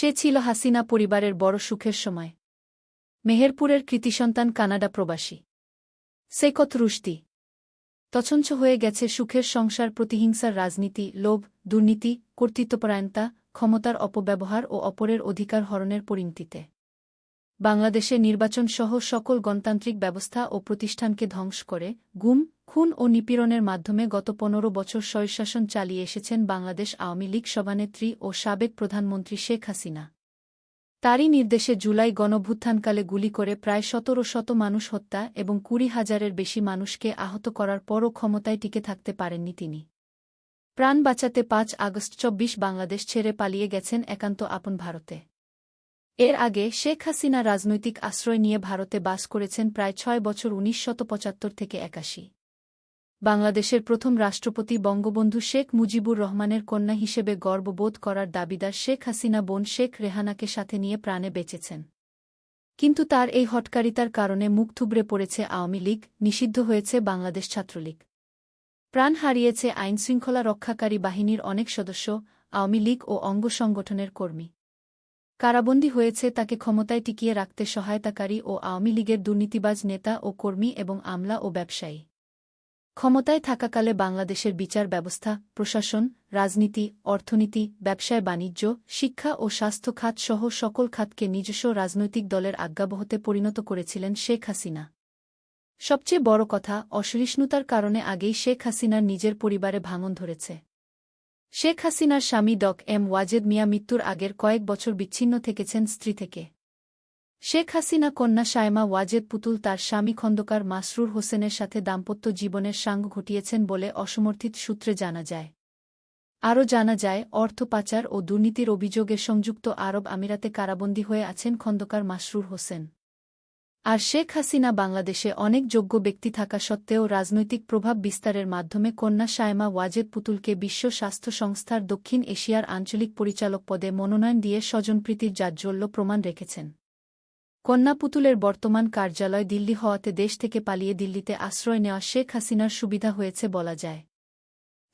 সে ছিল হাসিনা পরিবারের বড় সুখের সময়। মেহেরপুরের কৃতিসন্তান কানাডা প্রবাসী। সেকত রুশতি তছঞ্চ হয়ে গেছে সুখের সংসার, প্রতিহিংসার রাজনীতি, লোভ, দুর্নীতি, কর্তৃত্বপরায়ণতা, ক্ষমতার অপব্যবহার ও অপরের অধিকার হরণের পরিণতিতে। বাংলাদেশে নির্বাচনসহ সকল গণতান্ত্রিক ব্যবস্থা ও প্রতিষ্ঠানকে ধ্বংস করে গুম খুন ও নিপীড়নের মাধ্যমে গত পনেরো বছর স্বৈরশাসন চালিয়ে এসেছেন বাংলাদেশ আওয়ামী লীগ সভানেত্রী ও সাবেক প্রধানমন্ত্রী শেখ হাসিনা। তারই নির্দেশে জুলাই গণভ্যুত্থানকালে গুলি করে প্রায় সতেরো শত মানুষ হত্যা এবং কুড়ি হাজারের বেশি মানুষকে আহত করার পরও ক্ষমতায় টিকে থাকতে পারেননি তিনি। প্রাণ বাঁচাতে পাঁচ আগস্ট চব্বিশ বাংলাদেশ ছেড়ে পালিয়ে গেছেন একান্ত আপন ভারতে। এর আগে শেখ হাসিনা রাজনৈতিক আশ্রয় নিয়ে ভারতে বাস করেছেন প্রায় ছয় বছর উনিশ থেকে একাশি। বাংলাদেশের প্রথম রাষ্ট্রপতি বঙ্গবন্ধু শেখ মুজিবুর রহমানের কন্যা হিসেবে গর্ববোধ করার দাবিদার শেখ হাসিনা বোন শেখ রেহানাকে সাথে নিয়ে প্রাণে বেঁচেছেন। কিন্তু তার এই হটকারিতার কারণে মুখ থুবড়ে পড়েছে আওয়ামী লীগ, নিষিদ্ধ হয়েছে বাংলাদেশ ছাত্রলীগ। প্রাণ হারিয়েছে আইনশৃঙ্খলা রক্ষাকারী বাহিনীর অনেক সদস্য, আওয়ামী লীগ ও অঙ্গ সংগঠনের কর্মী। কারাবন্দী হয়েছে তাকে ক্ষমতায় টিকিয়ে রাখতে সহায়তাকারী ও আওয়ামী লীগের দুর্নীতিবাজ নেতা ও কর্মী এবং আমলা ও ব্যবসায়ী। ক্ষমতায় থাকাকালে বাংলাদেশের বিচার ব্যবস্থা, প্রশাসন, রাজনীতি, অর্থনীতি, ব্যবসায় বাণিজ্য, শিক্ষা ও স্বাস্থ্য খাত সহ সকল খাতকে নিজস্ব রাজনৈতিক দলের আজ্ঞাবহতে পরিণত করেছিলেন শেখ হাসিনা। সবচেয়ে বড় কথা, অসহিষ্ণুতার কারণে আগেই শেখ হাসিনার নিজের পরিবারে ভাঙন ধরেছে। শেখ হাসিনার স্বামী ডক এম ওয়াজেদ মিয়া মৃত্যুর আগের কয়েক বছর বিচ্ছিন্ন থেকেছেন স্ত্রী থেকে। শেখ হাসিনা কন্যা সায়মা ওয়াজেদ পুতুল তার স্বামী খন্দকার মাসরুর হোসেনের সাথে দাম্পত্য জীবনের সাঙ্গ ঘটিয়েছেন বলে অসমর্থিত সূত্রে জানা যায়। আরও জানা যায়, অর্থ পাচার ও দুর্নীতির অভিযোগে সংযুক্ত আরব আমিরাতে কারাবন্দী হয়ে আছেন খন্দকার মাসরুর হোসেন। আর শেখ হাসিনা বাংলাদেশে অনেক যোগ্য ব্যক্তি থাকা সত্ত্বেও রাজনৈতিক প্রভাব বিস্তারের মাধ্যমে কন্যা সায়মা ওয়াজেদ পুতুলকে বিশ্ব স্বাস্থ্য সংস্থার দক্ষিণ এশিয়ার আঞ্চলিক পরিচালক পদে মনোনয়ন দিয়ে স্বজনপ্রীতির জাজ্জল্য প্রমাণ রেখেছেন। কন্যা পুতুলের বর্তমান কার্যালয় দিল্লি হওয়াতে দেশ থেকে পালিয়ে দিল্লিতে আশ্রয় নেওয়া শেখ হাসিনার সুবিধা হয়েছে বলা যায়।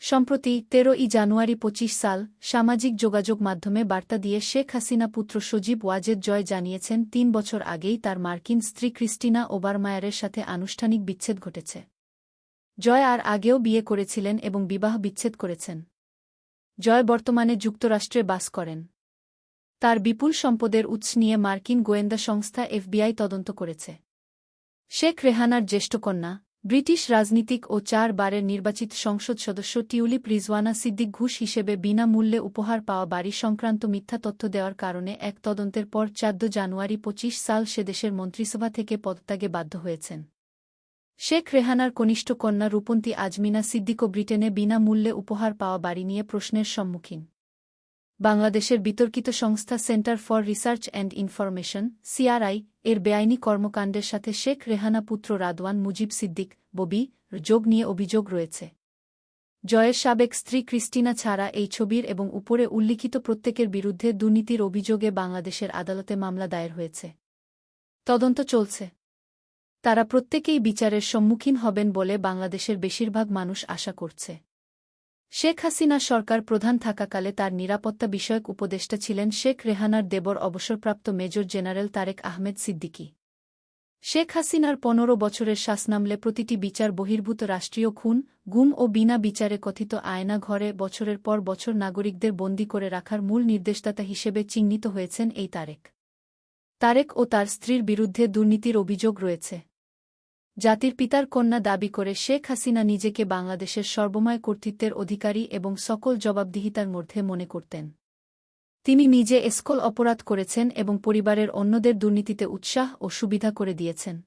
সম্প্রতি তেরোই জানুয়ারি পঁচিশ সাল সামাজিক যোগাযোগ মাধ্যমে বার্তা দিয়ে শেখ হাসিনা পুত্র সজীব ওয়াজেদ জয় জানিয়েছেন, তিন বছর আগেই তার মার্কিন স্ত্রী ক্রিস্টিনা ওবারমায়ারের সাথে আনুষ্ঠানিক বিচ্ছেদ ঘটেছে। জয় আর আগেও বিয়ে করেছিলেন এবং বিবাহ বিচ্ছেদ করেছেন। জয় বর্তমানে যুক্তরাষ্ট্রে বাস করেন। তার বিপুল সম্পদের উৎস নিয়ে মার্কিন গোয়েন্দা সংস্থা এফবিআই তদন্ত করেছে। শেখ রেহানার জ্যেষ্ঠ কন্যা, ব্রিটিশ রাজনীতিক ও চার বারের নির্বাচিত সংসদ সদস্য টিউলিপ রিজওয়ানা সিদ্দিক ঘুষ হিসেবে বিনামূল্যে উপহার পাওয়া বাড়ি সংক্রান্ত মিথ্যা তথ্য দেওয়ার কারণে এক তদন্তের পর চাদ্দ জানুয়ারি পঁচিশ সাল সে দেশের মন্ত্রিসভা থেকে পদত্যাগে বাধ্য হয়েছেন। শেখ রেহানার কনিষ্ঠ কন্যা রূপন্তী আজমিনা সিদ্দিকও ব্রিটেনে বিনামূল্যে উপহার পাওয়া বাড়ি নিয়ে প্রশ্নের সম্মুখীন। বাংলাদেশের বিতর্কিত সংস্থা centre for research and information, CRI, এর বেআইনি কর্মকাণ্ডের সাথে শেখ রেহানা পুত্র রাদওয়ান মুজিব সিদ্দিক, ববি, যোগ নিয়ে অভিযোগ রয়েছে। জয়ের সাবেক স্ত্রী ক্রিস্টিনা ছাড়া এই ছবির এবং উপরে উল্লিখিত প্রত্যেকের বিরুদ্ধে দুর্নীতির অভিযোগে বাংলাদেশের আদালতে মামলা দায়ের হয়েছে। তদন্ত চলছে। তারা প্রত্যেকেই বিচারের সম্মুখীন হবেন বলে বাংলাদেশের বেশিরভাগ মানুষ আশা করছে। শেখ হাসিনা সরকার প্রধান থাকাকালে তার নিরাপত্তা বিষয়ক উপদেষ্টা ছিলেন শেখ রেহানার দেবর অবসরপ্রাপ্ত মেজর জেনারেল তারেক আহমেদ সিদ্দিকী। শেখ হাসিনার পনেরো বছরের শাসনামলে প্রতিটি বিচার বহির্ভূত রাষ্ট্রীয় খুন, গুম ও বিনা বিচারে কথিত আয়না ঘরে বছরের পর বছর নাগরিকদের বন্দী করে রাখার মূল নির্দেশদাতা হিসেবে চিহ্নিত হয়েছেন এই তারেক। তারেক ও তার স্ত্রীর বিরুদ্ধে দুর্নীতির অভিযোগ রয়েছে। জাতির পিতার কন্যা দাবি করে শেখ হাসিনা নিজেকে বাংলাদেশের সর্বময় কর্তৃত্বের অধিকারী এবং সকল জবাবদিহিতার মধ্যে মনে করতেন। তিনি নিজে এসকল অপরাধ করেছেন এবং পরিবারের অন্যদের দুর্নীতিতে উৎসাহ ও সুবিধা করে দিয়েছেন।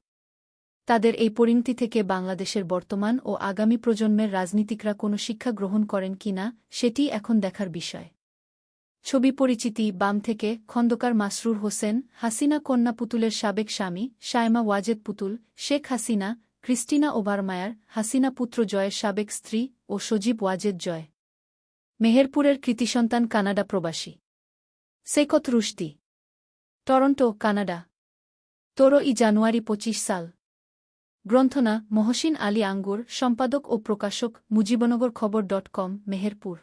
তাদের এই পরিণতি থেকে বাংলাদেশের বর্তমান ও আগামী প্রজন্মের রাজনীতিকরা কোনো শিক্ষা গ্রহণ করেন কিনা সেটি এখন দেখার বিষয়। ছবি পরিচিতি বাম থেকে খন্দকার মাসরুর হোসেন, হাসিনা কন্যা পুতুলের সাবেক স্বামী, শায়মা ওয়াজেদ পুতুল, শেখ হাসিনা, ক্রিস্টিনা ওবারমায়ার, হাসিনা পুত্র জয়ের সাবেক স্ত্রী ও সজীব ওয়াজেদ জয়। মেহেরপুরের কৃতিসন্তান কানাডা প্রবাসী। সেকত রুশদি। Toronto, Canada. তোরো ই জানুয়ারি পঁচিশ সাল। গ্রন্থনা মহসিন আলী আঙ্গুর, সম্পাদক ও প্রকাশক মুজিবনগর খবর ডট কম, মেহেরপুর।